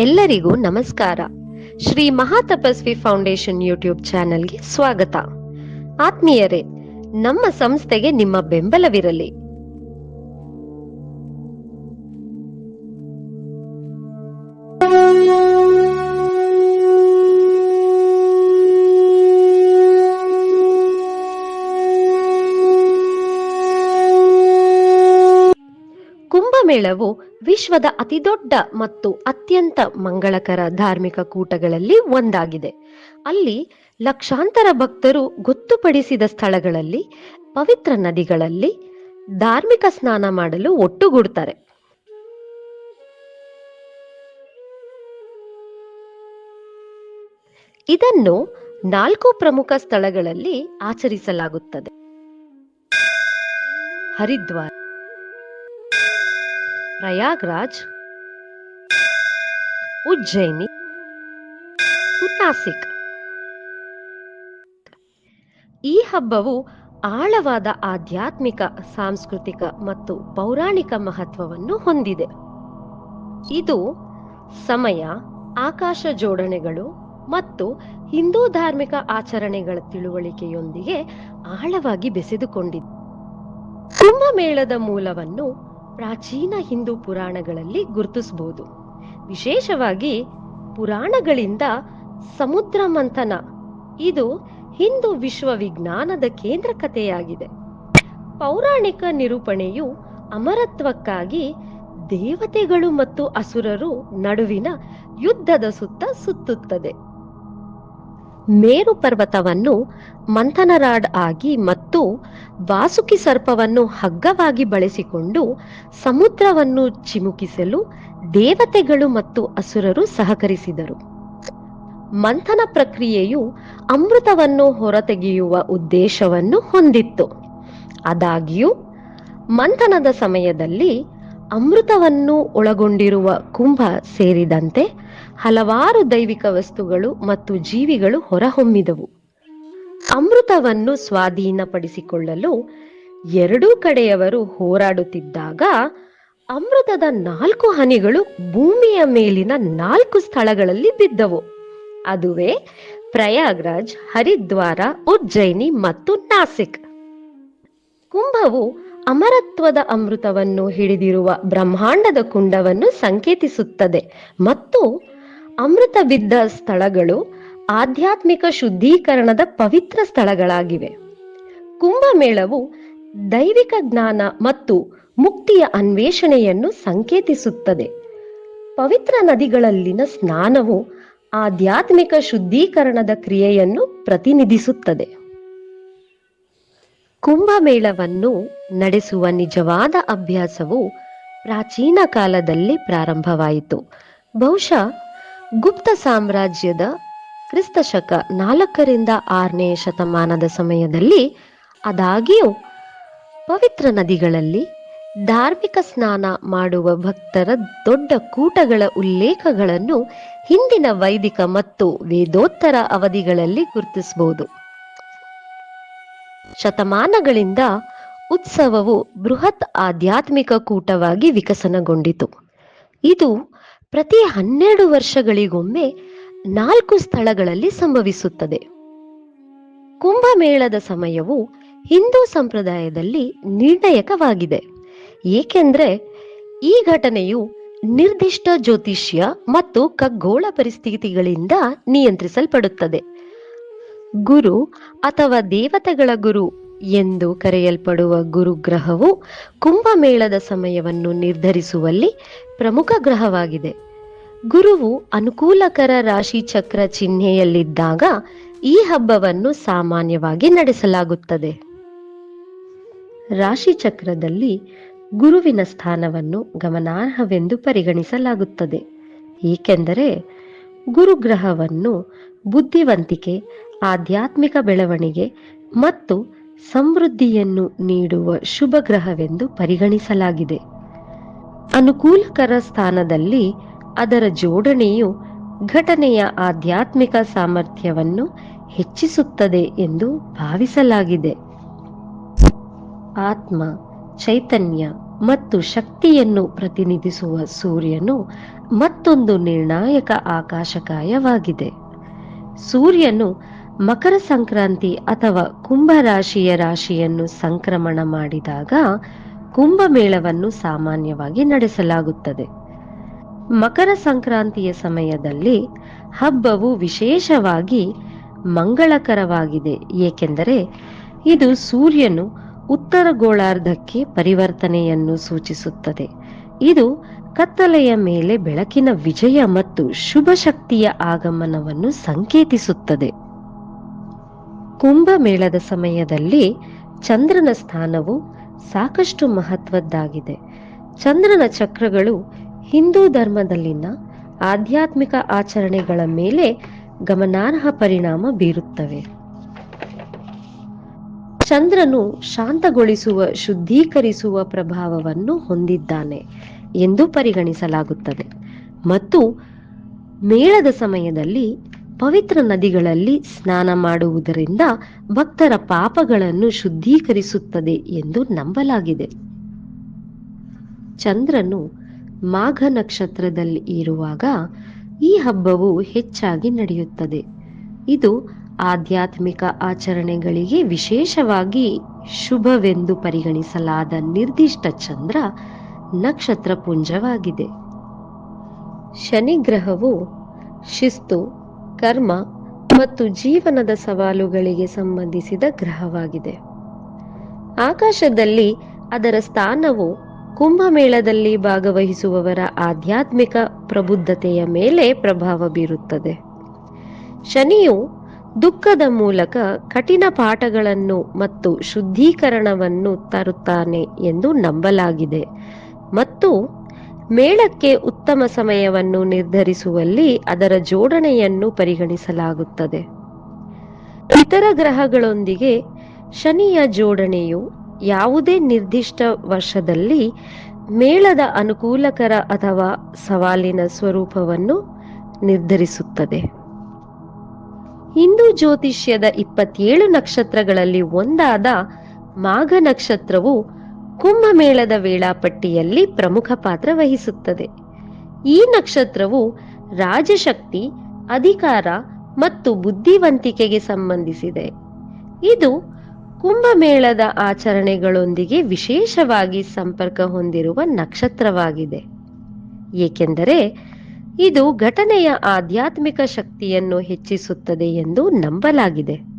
ಎಲ್ಲರಿಗೂ ನಮಸ್ಕಾರ. Shri Mahatapasvi foundation YouTube ಚಾನೆಲ್ಗೆ ಸ್ವಾಗತ. ಆತ್ಮೀಯರೇ ನಮ್ಮ ಸಂಸ್ಥೆಗೆ ನಿಮ್ಮ ಬೆಂಬಲವಿರಲಿ. ಕುಂಭಮೇಳವು ವಿಶ್ವದ ಅತಿದೊಡ್ಡ ಮತ್ತು ಅತ್ಯಂತ ಮಂಗಳಕರ ಧಾರ್ಮಿಕ ಕೂಟಗಳಲ್ಲಿ ಒಂದಾಗಿದೆ. ಅಲ್ಲಿ ಲಕ್ಷಾಂತರ ಭಕ್ತರು ಗೊತ್ತುಪಡಿಸಿದ ಸ್ಥಳಗಳಲ್ಲಿ, ಪವಿತ್ರ ನದಿಗಳಲ್ಲಿ ಧಾರ್ಮಿಕ ಸ್ನಾನ ಮಾಡಲು ಒಟ್ಟುಗೂಡ್ತಾರೆ. ಇದನ್ನು ನಾಲ್ಕು ಪ್ರಮುಖ ಸ್ಥಳಗಳಲ್ಲಿ ಆಚರಿಸಲಾಗುತ್ತದೆ. ಹರಿದ್ವಾರ್. ಪ್ರಯಾಗ್ರಾಜ್, ಉಜ್ಜಯಿನಿ ನಾಸಿಕ್ ಈ ಹಬ್ಬವು ಆಳವಾದ ಆಧ್ಯಾತ್ಮಿಕ, ಸಾಂಸ್ಕೃತಿಕ ಮತ್ತು ಪೌರಾಣಿಕ ಮಹತ್ವವನ್ನು ಹೊಂದಿದೆ. ಇದು ಸಮಯ, ಆಕಾಶ ಜೋಡಣೆಗಳು ಮತ್ತು ಹಿಂದೂ ಧಾರ್ಮಿಕ ಆಚರಣೆಗಳ ತಿಳುವಳಿಕೆಯೊಂದಿಗೆ ಆಳವಾಗಿ ಬೆಸೆದುಕೊಂಡಿದೆ. ಕುಂಭಮೇಳದ ಮೂಲವನ್ನು ಪ್ರಾಚೀನ ಹಿಂದೂ ಪುರಾಣಗಳಲ್ಲಿ ಗುರುತಿಸಬಹುದು. ವಿಶೇಷವಾಗಿ ಪುರಾಣಗಳಿಂದ ಸಮುದ್ರ ಮಂಥನ. ಇದು ಹಿಂದೂ ವಿಶ್ವ ವಿಜ್ಞಾನದ ಕೇಂದ್ರ ಕಥೆಯಾಗಿದೆ. ಪೌರಾಣಿಕ ನಿರೂಪಣೆಯು ಅಮರತ್ವಕ್ಕಾಗಿ ದೇವತೆಗಳು ಮತ್ತು ಅಸುರರು ನಡುವಿನ ಯುದ್ಧದ ಸುತ್ತ ಸುತ್ತುತ್ತದೆ. ಮೇರು ಪರ್ವತವನ್ನು ಮಂಥನರಾಡ್ ಆಗಿ ಮತ್ತು ವಾಸುಕಿ ಸರ್ಪವನ್ನು ಹಗ್ಗವಾಗಿ ಬಳಸಿಕೊಂಡು ಸಮುದ್ರವನ್ನು ಚಿಮುಕಿಸಲು ದೇವತೆಗಳು ಮತ್ತು ಅಸುರರು ಸಹಕರಿಸಿದರು. ಮಂಥನ ಪ್ರಕ್ರಿಯೆಯು ಅಮೃತವನ್ನು ಹೊರತೆಗೆಯುವ ಉದ್ದೇಶವನ್ನು ಹೊಂದಿತ್ತು. ಆದಾಗ್ಯೂ, ಮಂಥನದ ಸಮಯದಲ್ಲಿ ಅಮೃತವನ್ನು ಒಳಗೊಂಡಿರುವ ಕುಂಭ ಸೇರಿದಂತೆ ಹಲವಾರು ದೈವಿಕ ವಸ್ತುಗಳು ಮತ್ತು ಜೀವಿಗಳು ಹೊರಹೊಮ್ಮಿದವು. ಅಮೃತವನ್ನು ಸ್ವಾಧೀನಪಡಿಸಿಕೊಳ್ಳಲು ಎರಡೂ ಕಡೆಯವರು ಹೋರಾಡುತ್ತಿದ್ದಾಗ ಅಮೃತದ ನಾಲ್ಕು ಹನಿಗಳು ಭೂಮಿಯ ಮೇಲಿನ ನಾಲ್ಕು ಸ್ಥಳಗಳಲ್ಲಿ ಬಿದ್ದವು. ಅದುವೇ ಪ್ರಯಾಗ್ರಾಜ್, ಹರಿದ್ವಾರ, ಉಜ್ಜಯಿನಿ ಮತ್ತು ನಾಸಿಕ್. ಕುಂಭವು ಅಮರತ್ವದ ಅಮೃತವನ್ನು ಹಿಡಿದಿರುವ ಬ್ರಹ್ಮಾಂಡದ ಕುಂಡವನ್ನು ಸಂಕೇತಿಸುತ್ತದೆ ಮತ್ತು ಅಮೃತ ಬಿದ್ದ ಸ್ಥಳಗಳು ಆಧ್ಯಾತ್ಮಿಕ ಶುದ್ಧೀಕರಣದ ಪವಿತ್ರ ಸ್ಥಳಗಳಾಗಿವೆ. ಕುಂಭಮೇಳವು ದೈವಿಕ ಜ್ಞಾನ ಮತ್ತು ಮುಕ್ತಿಯ ಅನ್ವೇಷಣೆಯನ್ನು ಸಂಕೇತಿಸುತ್ತದೆ. ಪವಿತ್ರ ನದಿಗಳಲ್ಲಿನ ಸ್ನಾನವು ಆಧ್ಯಾತ್ಮಿಕ ಶುದ್ಧೀಕರಣದ ಕ್ರಿಯೆಯನ್ನು ಪ್ರತಿನಿಧಿಸುತ್ತದೆ. ಕುಂಭಮೇಳವನ್ನು ನಡೆಸುವ ನಿಜವಾದ ಅಭ್ಯಾಸವು ಪ್ರಾಚೀನ ಕಾಲದಲ್ಲಿ ಪ್ರಾರಂಭವಾಯಿತು. ಬಹುಶಃ ಗುಪ್ತ ಸಾಮ್ರಾಜ್ಯದ ಕ್ರಿಸ್ತಶಕ ನಾಲ್ಕರಿಂದ ಆರನೇ ಶತಮಾನದ ಸಮಯದಲ್ಲಿ ಆದಾಗ್ಯೂ ಪವಿತ್ರ ನದಿಗಳಲ್ಲಿ ಧಾರ್ಮಿಕ ಸ್ನಾನ ಮಾಡುವ ಭಕ್ತರ ದೊಡ್ಡ ಕೂಟಗಳ ಉಲ್ಲೇಖಗಳನ್ನು ಹಿಂದಿನ ವೈದಿಕ ಮತ್ತು ವೇದೋತ್ತರ ಅವಧಿಗಳಲ್ಲಿ ಗುರುತಿಸಬಹುದು. ಶತಮಾನಗಳಿಂದ ಉತ್ಸವವು ಬೃಹತ್ ಆಧ್ಯಾತ್ಮಿಕ ಕೂಟವಾಗಿ ವಿಕಸನಗೊಂಡಿತು. ಇದು ಪ್ರತಿ ಹನ್ನೆರಡು ವರ್ಷಗಳಿಗೊಮ್ಮೆ ನಾಲ್ಕು ಸ್ಥಳಗಳಲ್ಲಿ ಸಂಭವಿಸುತ್ತದೆ. ಕುಂಭಮೇಳದ ಸಮಯವು ಹಿಂದೂ ಸಂಪ್ರದಾಯದಲ್ಲಿ ನಿರ್ಣಾಯಕವಾಗಿದೆ. ಏಕೆಂದರೆ ಈ ಘಟನೆಯು ನಿರ್ದಿಷ್ಟ ಜ್ಯೋತಿಷ್ಯ ಮತ್ತು ಖಗೋಳ ಪರಿಸ್ಥಿತಿಗಳಿಂದ ನಿಯಂತ್ರಿಸಲ್ಪಡುತ್ತದೆ. ಗುರು ಅಥವಾ ದೇವತೆಗಳ ಗುರು ಎಂದು ಕರೆಯಲ್ಪಡುವ ಗುರುಗ್ರಹವು ಕುಂಭಮೇಳದ ಸಮಯವನ್ನು ನಿರ್ಧರಿಸುವಲ್ಲಿ ಪ್ರಮುಖ ಗ್ರಹವಾಗಿದೆ. ಗುರುವು ಅನುಕೂಲಕರ ರಾಶಿ ಚಕ್ರ ಚಿಹ್ನೆಯಲ್ಲಿದ್ದಾಗ ಈ ಹಬ್ಬವನ್ನು ಸಾಮಾನ್ಯವಾಗಿ ನಡೆಸಲಾಗುತ್ತದೆ. ರಾಶಿ ಚಕ್ರದಲ್ಲಿ ಗುರುವಿನ ಸ್ಥಾನವನ್ನು ಗಮನಾರ್ಹವೆಂದು ಪರಿಗಣಿಸಲಾಗುತ್ತದೆ. ಏಕೆಂದರೆ ಗುರುಗ್ರಹವನ್ನು ಬುದ್ಧಿವಂತಿಕೆ, ಆಧ್ಯಾತ್ಮಿಕ ಬೆಳವಣಿಗೆ ಮತ್ತು ಸಮೃದ್ಧಿಯನ್ನು ನೀಡುವ ಶುಭ ಗ್ರಹವೆಂದು ಪರಿಗಣಿಸಲಾಗಿದೆ. ಅನುಕೂಲಕರ ಸ್ಥಾನದಲ್ಲಿ ಅದರ ಜೋಡಣೆಯು ಘಟನೆಯ ಆಧ್ಯಾತ್ಮಿಕ ಸಾಮರ್ಥ್ಯವನ್ನು ಹೆಚ್ಚಿಸುತ್ತದೆ ಎಂದು ಭಾವಿಸಲಾಗಿದೆ. ಆತ್ಮ, ಚೈತನ್ಯ ಮತ್ತು ಶಕ್ತಿಯನ್ನು ಪ್ರತಿನಿಧಿಸುವ ಸೂರ್ಯನು ಮತ್ತೊಂದು ನಿರ್ಣಾಯಕ ಆಕಾಶಕಾಯವಾಗಿದೆ. ಸೂರ್ಯನು ಮಕರ ಸಂಕ್ರಾಂತಿ ಅಥವಾ ಕುಂಭ ರಾಶಿಯ ರಾಶಿಯನ್ನು ಸಂಕ್ರಮಣ ಮಾಡಿದಾಗ ಕುಂಭಮೇಳವನ್ನು ಸಾಮಾನ್ಯವಾಗಿ ನಡೆಸಲಾಗುತ್ತದೆ. ಮಕರ ಸಂಕ್ರಾಂತಿಯ ಸಮಯದಲ್ಲಿ ಹಬ್ಬವು ವಿಶೇಷವಾಗಿ ಮಂಗಳಕರವಾಗಿದೆ, ಏಕೆಂದರೆ ಇದು ಸೂರ್ಯನು ಉತ್ತರ ಗೋಳಾರ್ಧಕ್ಕೆ ಪರಿವರ್ತನೆಯನ್ನು ಸೂಚಿಸುತ್ತದೆ. ಇದು ಕತ್ತಲೆಯ ಮೇಲೆ ಬೆಳಕಿನ ವಿಜಯ ಮತ್ತು ಶುಭ ಶಕ್ತಿಯ ಆಗಮನವನ್ನು ಸಂಕೇತಿಸುತ್ತದೆ. ಕುಂಭಮೇಳದ ಸಮಯದಲ್ಲಿ ಚಂದ್ರನ ಸ್ಥಾನವು ಸಾಕಷ್ಟು ಮಹತ್ವದ್ದಾಗಿದೆ. ಚಂದ್ರನ ಚಕ್ರಗಳು ಹಿಂದೂ ಧರ್ಮದಲ್ಲಿನ ಆಧ್ಯಾತ್ಮಿಕ ಆಚರಣೆಗಳ ಮೇಲೆ ಗಮನಾರ್ಹ ಪರಿಣಾಮ ಬೀರುತ್ತವೆ. ಚಂದ್ರನು ಶಾಂತಗೊಳಿಸುವ, ಶುದ್ಧೀಕರಿಸುವ ಪ್ರಭಾವವನ್ನು ಹೊಂದಿದ್ದಾನೆ ಎಂದು ಪರಿಗಣಿಸಲಾಗುತ್ತದೆ. ಮತ್ತು ಮೇಳದ ಸಮಯದಲ್ಲಿ ಪವಿತ್ರ ನದಿಗಳಲ್ಲಿ ಸ್ನಾನ ಮಾಡುವುದರಿಂದ ಭಕ್ತರ ಪಾಪಗಳನ್ನು ಶುದ್ಧೀಕರಿಸುತ್ತದೆ ಎಂದು ನಂಬಲಾಗಿದೆ. ಚಂದ್ರನು ಮಾಘ ನಕ್ಷತ್ರದಲ್ಲಿ ಇರುವಾಗ ಈ ಹಬ್ಬವು ಹೆಚ್ಚಾಗಿ ನಡೆಯುತ್ತದೆ. ಇದು ಆಧ್ಯಾತ್ಮಿಕ ಆಚರಣೆಗಳಿಗೆ ವಿಶೇಷವಾಗಿ ಶುಭವೆಂದು ಪರಿಗಣಿಸಲಾದ ನಿರ್ದಿಷ್ಟ ಚಂದ್ರ ನಕ್ಷತ್ರ ಪುಂಜವಾಗಿದೆ. ಶನಿ ಗ್ರಹವು ಶಿಸ್ತು ಕರ್ಮ ಮತ್ತು ಜೀವನದ ಸವಾಲುಗಳಿಗೆ ಸಂಬಂಧಿಸಿದ ಗ್ರಹವಾಗಿದೆ. ಆಕಾಶದಲ್ಲಿ ಅದರ ಸ್ಥಾನವು ಕುಂಭಮೇಳದಲ್ಲಿ ಭಾಗವಹಿಸುವವರ ಆಧ್ಯಾತ್ಮಿಕ ಪ್ರಬುದ್ಧತೆಯ ಮೇಲೆ ಪ್ರಭಾವ ಬೀರುತ್ತದೆ. ಶನಿಯು ದುಃಖದ ಮೂಲಕ ಕಠಿಣ ಪಾಠಗಳನ್ನು ಮತ್ತು ಶುದ್ಧೀಕರಣವನ್ನು ತರುತ್ತಾನೆ ಎಂದು ನಂಬಲಾಗಿದೆ. ಮತ್ತು ಮೇಳಕ್ಕೆ ಉತ್ತಮ ಸಮಯವನ್ನು ನಿರ್ಧರಿಸುವಲ್ಲಿ ಅದರ ಜೋಡಣೆಯನ್ನು ಪರಿಗಣಿಸಲಾಗುತ್ತದೆ. ಇತರ ಗ್ರಹಗಳೊಂದಿಗೆ ಶನಿಯ ಜೋಡಣೆಯು ಯಾವುದೇ ನಿರ್ದಿಷ್ಟ ವರ್ಷದಲ್ಲಿ ಮೇಳದ ಅನುಕೂಲಕರ ಅಥವಾ ಸವಾಲಿನ ಸ್ವರೂಪವನ್ನು ನಿರ್ಧರಿಸುತ್ತದೆ. ಹಿಂದೂ ಜ್ಯೋತಿಷ್ಯದ ಇಪ್ಪತ್ತೇಳು ನಕ್ಷತ್ರಗಳಲ್ಲಿ ಒಂದಾದ ಮಾಘ ನಕ್ಷತ್ರವು ಕುಂಭಮೇಳದ ವೇಳಾಪಟ್ಟಿಯಲ್ಲಿ ಪ್ರಮುಖ ಪಾತ್ರ ವಹಿಸುತ್ತದೆ. ಈ ನಕ್ಷತ್ರವು ರಾಜಶಕ್ತಿ, ಅಧಿಕಾರ ಮತ್ತು ಬುದ್ಧಿವಂತಿಕೆಗೆ ಸಂಬಂಧಿಸಿದೆ. ಇದು ಕುಂಭಮೇಳದ ಆಚರಣೆಗಳೊಂದಿಗೆ ವಿಶೇಷವಾಗಿ ಸಂಪರ್ಕ ಹೊಂದಿರುವ ನಕ್ಷತ್ರವಾಗಿದೆ. ಏಕೆಂದರೆ ಇದು ಘಟನೆಯ ಆಧ್ಯಾತ್ಮಿಕ ಶಕ್ತಿಯನ್ನು ಹೆಚ್ಚಿಸುತ್ತದೆ ಎಂದು ನಂಬಲಾಗಿದೆ.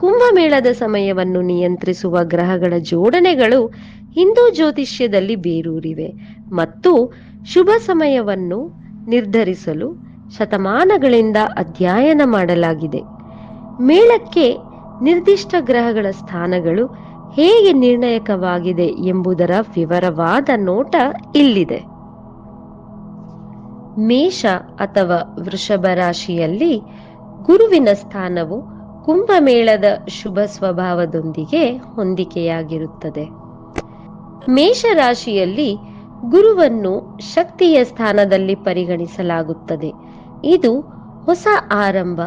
ಕುಂಭಮೇಳದ ಸಮಯವನ್ನು ನಿಯಂತ್ರಿಸುವ ಗ್ರಹಗಳ ಜೋಡಣೆಗಳು ಹಿಂದೂ ಜ್ಯೋತಿಷ್ಯದಲ್ಲಿ ಬೇರೂರಿವೆ ಮತ್ತು ಶುಭ ಸಮಯವನ್ನು ನಿರ್ಧರಿಸಲು ಶತಮಾನಗಳಿಂದ ಅಧ್ಯಯನ ಮಾಡಲಾಗಿದೆ. ಮೇಳಕ್ಕೆ ನಿರ್ದಿಷ್ಟ ಗ್ರಹಗಳ ಸ್ಥಾನಗಳು ಹೇಗೆ ನಿರ್ಣಾಯಕವಾಗಿದೆ ಎಂಬುದರ ವಿವರವಾದ ನೋಟ ಇಲ್ಲಿದೆ. ಮೇಷ ಅಥವಾ ವೃಷಭ ರಾಶಿಯಲ್ಲಿ ಗುರುವಿನ ಸ್ಥಾನವು ಕುಂಭಮೇಳದ ಶುಭ ಸ್ವಭಾವದೊಂದಿಗೆ ಹೊಂದಿಕೆಯಾಗಿರುತ್ತದೆ. ಮೇಷರಾಶಿಯಲ್ಲಿ ಗುರುವನ್ನು ಶಕ್ತಿಯ ಸ್ಥಾನದಲ್ಲಿ ಪರಿಗಣಿಸಲಾಗುತ್ತದೆ. ಇದು ಹೊಸ ಆರಂಭ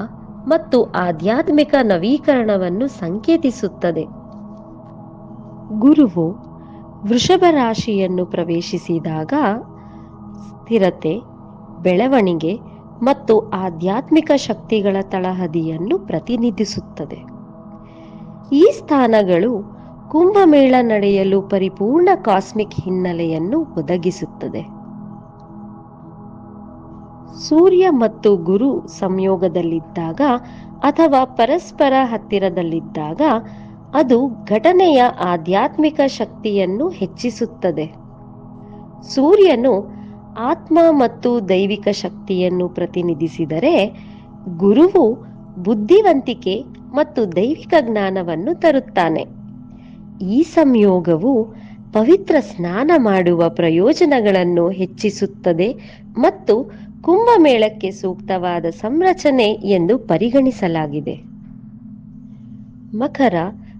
ಮತ್ತು ಆಧ್ಯಾತ್ಮಿಕ ನವೀಕರಣವನ್ನು ಸಂಕೇತಿಸುತ್ತದೆ. ಗುರುವು ವೃಷಭ ರಾಶಿಯನ್ನು ಪ್ರವೇಶಿಸಿದಾಗ ಸ್ಥಿರತೆ, ಬೆಳವಣಿಗೆ ಮತ್ತು ಆಧ್ಯಾತ್ಮಿಕ ಶಕ್ತಿಗಳ ತಳಹದಿಯನ್ನು ಪ್ರತಿನಿಧಿಸುತ್ತದೆ. ಈ ಸ್ಥಾನಗಳು ಕುಂಭಮೇಳ ನಡೆಯಲು ಪರಿಪೂರ್ಣ ಕಾಸ್ಮಿಕ್ ಹಿನ್ನೆಲೆಯನ್ನು ಒದಗಿಸುತ್ತದೆ. ಸೂರ್ಯ ಮತ್ತು ಗುರು ಸಂಯೋಗದಲ್ಲಿದ್ದಾಗ ಅಥವಾ ಪರಸ್ಪರ ಹತ್ತಿರದಲ್ಲಿದ್ದಾಗ ಅದು ಘಟನೆಯ ಆಧ್ಯಾತ್ಮಿಕ ಶಕ್ತಿಯನ್ನು ಹೆಚ್ಚಿಸುತ್ತದೆ. ಸೂರ್ಯನು ಆತ್ಮ ಮತ್ತು ದೈವಿಕ ಶಕ್ತಿಯನ್ನು ಪ್ರತಿನಿಧಿಸಿದರೆ ಗುರುವು ಬುದ್ಧಿವಂತಿಕೆ ಮತ್ತು ದೈವಿಕ ಜ್ಞಾನವನ್ನು ತರುತ್ತಾನೆ. ಈ ಸಂಯೋಗವು ಪವಿತ್ರ ಸ್ನಾನ ಮಾಡುವ ಪ್ರಯೋಜನಗಳನ್ನು ಹೆಚ್ಚಿಸುತ್ತದೆ ಮತ್ತು ಕುಂಭಮೇಳಕ್ಕೆ ಸೂಕ್ತವಾದ ಸಂರಚನೆ ಎಂದು ಪರಿಗಣಿಸಲಾಗಿದೆ. ಮಕರ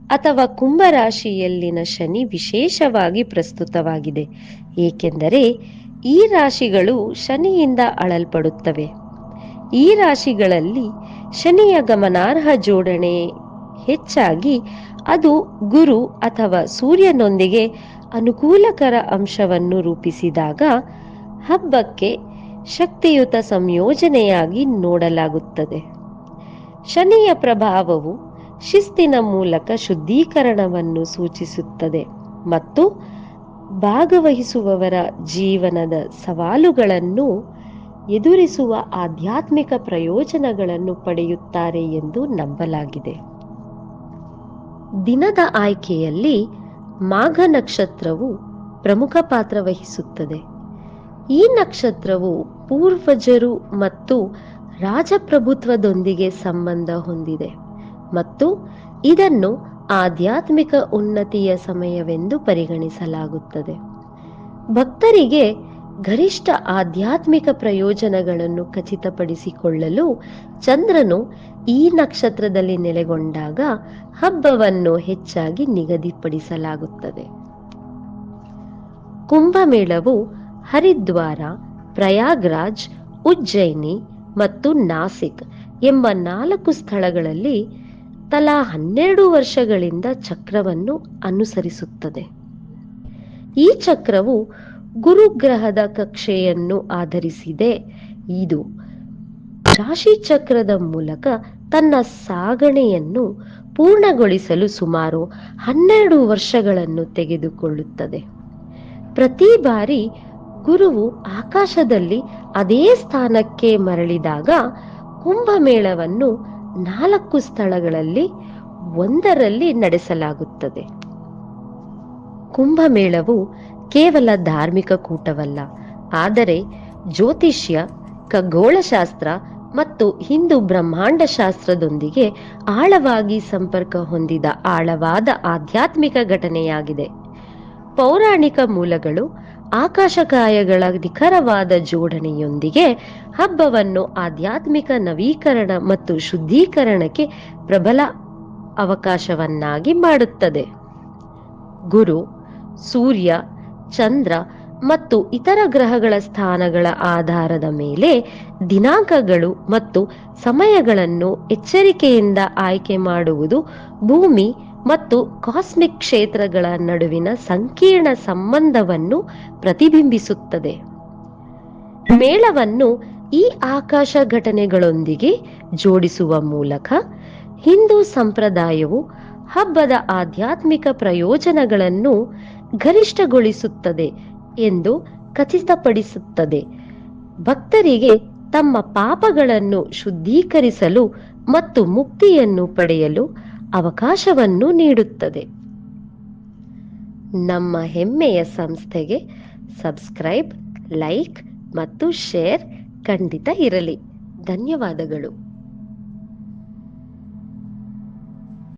ಅಥವಾ ಕುಂಭರಾಶಿಯಲ್ಲಿನ ಶನಿ ವಿಶೇಷವಾಗಿ ಪ್ರಸ್ತುತವಾಗಿದೆ, ಏಕೆಂದರೆ ಈ ರಾಶಿಗಳು ಶನಿಯಿಂದ ಅಳಲ್ಪಡುತ್ತವೆ. ಈ ರಾಶಿಗಳಲ್ಲಿ ಶನಿಯ ಗಮನಾರ್ಹ ಜೋಡಣೆ ಹೆಚ್ಚಾಗಿ ಅದು ಗುರು ಅಥವಾ ಸೂರ್ಯನೊಂದಿಗೆ ಅನುಕೂಲಕರ ಅಂಶವನ್ನು ರೂಪಿಸಿದಾಗ ಹಬ್ಬಕ್ಕೆ ಶಕ್ತಿಯುತ ಸಂಯೋಜನೆಯಾಗಿ ನೋಡಲಾಗುತ್ತದೆ. ಶನಿಯ ಪ್ರಭಾವವು ಶಿಸ್ತಿನ ಮೂಲಕ ಶುದ್ಧೀಕರಣವನ್ನು ಸೂಚಿಸುತ್ತದೆ ಮತ್ತು ಭಾಗವಹಿಸುವವರ ಜೀವನದ ಸವಾಲುಗಳನ್ನು ಎದುರಿಸುವ ಆಧ್ಯಾತ್ಮಿಕ ಪ್ರಯೋಜನಗಳನ್ನು ಪಡೆಯುತ್ತಾರೆ ಎಂದು ನಂಬಲಾಗಿದೆ. ದಿನದ ಆಯ್ಕೆಯಲ್ಲಿ ಮಾಘ ನಕ್ಷತ್ರವು ಪ್ರಮುಖ ಪಾತ್ರ ವಹಿಸುತ್ತದೆ. ಈ ನಕ್ಷತ್ರವು ಪೂರ್ವಜರು ಮತ್ತು ರಾಜಪ್ರಭುತ್ವದೊಂದಿಗೆ ಸಂಬಂಧ ಹೊಂದಿದೆ ಮತ್ತು ಇದನ್ನು ಆಧ್ಯಾತ್ಮಿಕ ಉನ್ನತಿಯ ಸಮಯವೆಂದು ಪರಿಗಣಿಸಲಾಗುತ್ತದೆ. ಭಕ್ತರಿಗೆ ಗರಿಷ್ಠ ಆಧ್ಯಾತ್ಮಿಕ ಪ್ರಯೋಜನಗಳನ್ನು ಖಚಿತಪಡಿಸಿಕೊಳ್ಳಲು ಚಂದ್ರನು ಈ ನಕ್ಷತ್ರದಲ್ಲಿ ನೆಲೆಗೊಂಡಾಗ ಹಬ್ಬವನ್ನು ಹೆಚ್ಚಾಗಿ ನಿಗದಿಪಡಿಸಲಾಗುತ್ತದೆ. ಕುಂಭಮೇಳವು ಹರಿದ್ವಾರ, ಪ್ರಯಾಗ್ರಾಜ್, ಉಜ್ಜಯಿನಿ ಮತ್ತು ನಾಸಿಕ್ ಎಂಬ ನಾಲ್ಕು ಸ್ಥಳಗಳಲ್ಲಿ ತಲಾ ಹನ್ನೆರಡು ವರ್ಷಗಳಿಂದ ಚಕ್ರವನ್ನು ಅನುಸರಿಸುತ್ತದೆ. ಈ ಚಕ್ರವು ಗುರುಗ್ರಹದ ಕಕ್ಷೆಯನ್ನು ಆಧರಿಸಿದೆ. ಇದು ರಾಶಿ ಚಕ್ರದ ಮೂಲಕ ತನ್ನ ಸಾಗಣೆಯನ್ನು ಪೂರ್ಣಗೊಳಿಸಲು ಸುಮಾರು ಹನ್ನೆರಡು ವರ್ಷಗಳನ್ನು ತೆಗೆದುಕೊಳ್ಳುತ್ತದೆ. ಪ್ರತಿ ಬಾರಿ ಗುರುವು ಆಕಾಶದಲ್ಲಿ ಅದೇ ಸ್ಥಾನಕ್ಕೆ ಮರಳಿದಾಗ ಕುಂಭಮೇಳವನ್ನು ನಾಲ್ಕು ಸ್ಥಳಗಳಲ್ಲಿ ಒಂದರಲ್ಲಿ ನಡೆಸಲಾಗುತ್ತದೆ. ಕುಂಭಮೇಳವು ಕೇವಲ ಧಾರ್ಮಿಕ ಕೂಟವಲ್ಲ, ಆದರೆ ಜ್ಯೋತಿಷ್ಯ, ಖಗೋಳಶಾಸ್ತ್ರ ಮತ್ತು ಹಿಂದೂ ಬ್ರಹ್ಮಾಂಡ ಶಾಸ್ತ್ರದೊಂದಿಗೆ ಆಳವಾಗಿ ಸಂಪರ್ಕ ಹೊಂದಿದ ಆಳವಾದ ಆಧ್ಯಾತ್ಮಿಕ ಘಟನೆಯಾಗಿದೆ. ಪೌರಾಣಿಕ ಮೂಲಗಳು ಆಕಾಶಕಾಯಗಳ ನಿಖರವಾದ ಜೋಡಣೆಯೊಂದಿಗೆ ಹಬ್ಬವನ್ನು ಆಧ್ಯಾತ್ಮಿಕ ನವೀಕರಣ ಮತ್ತು ಶುದ್ಧೀಕರಣಕ್ಕೆ ಪ್ರಬಲ ಅವಕಾಶವನ್ನಾಗಿ ಮಾಡುತ್ತದೆ. ಗುರು, ಸೂರ್ಯ, ಚಂದ್ರ ಮತ್ತು ಇತರ ಗ್ರಹಗಳ ಸ್ಥಾನಗಳ ಆಧಾರದ ಮೇಲೆ ದಿನಾಂಕಗಳು ಮತ್ತು ಸಮಯಗಳನ್ನು ಎಚ್ಚರಿಕೆಯಿಂದ ಆಯ್ಕೆ ಮಾಡುವುದು ಭೂಮಿ ಮತ್ತು ಕಾಸ್ಮಿಕ್ ಕ್ಷೇತ್ರಗಳ ನಡುವಿನ ಸಂಕೀರ್ಣ ಸಂಬಂಧವನ್ನು ಪ್ರತಿಬಿಂಬಿಸುತ್ತದೆ. ಮೇಳವನ್ನು ಈ ಆಕಾಶ ಘಟನೆಗಳೊಂದಿಗೆ ಜೋಡಿಸುವ ಮೂಲಕ ಹಿಂದೂ ಸಂಪ್ರದಾಯವು ಹಬ್ಬದ ಆಧ್ಯಾತ್ಮಿಕ ಪ್ರಯೋಜನಗಳನ್ನು ಗರಿಷ್ಠಗೊಳಿಸುತ್ತದೆ ಎಂದು ಖಚಿತಪಡಿಸುತ್ತದೆ. ಭಕ್ತರಿಗೆ ತಮ್ಮ ಪಾಪಗಳನ್ನು ಶುದ್ಧೀಕರಿಸಲು ಮತ್ತು ಮುಕ್ತಿಯನ್ನು ಪಡೆಯಲು ಅವಕಾಶವನ್ನು ನೀಡುತ್ತದೆ. ನಮ್ಮ ಹೆಮ್ಮೆಯ ಸಂಸ್ಥೆಗೆ ಸಬ್ಸ್ಕ್ರೈಬ್ ಲೈಕ್ ಮತ್ತು ಶೇರ್ ಖಂಡಿತ ಇರಲಿ. ಧನ್ಯವಾದಗಳು.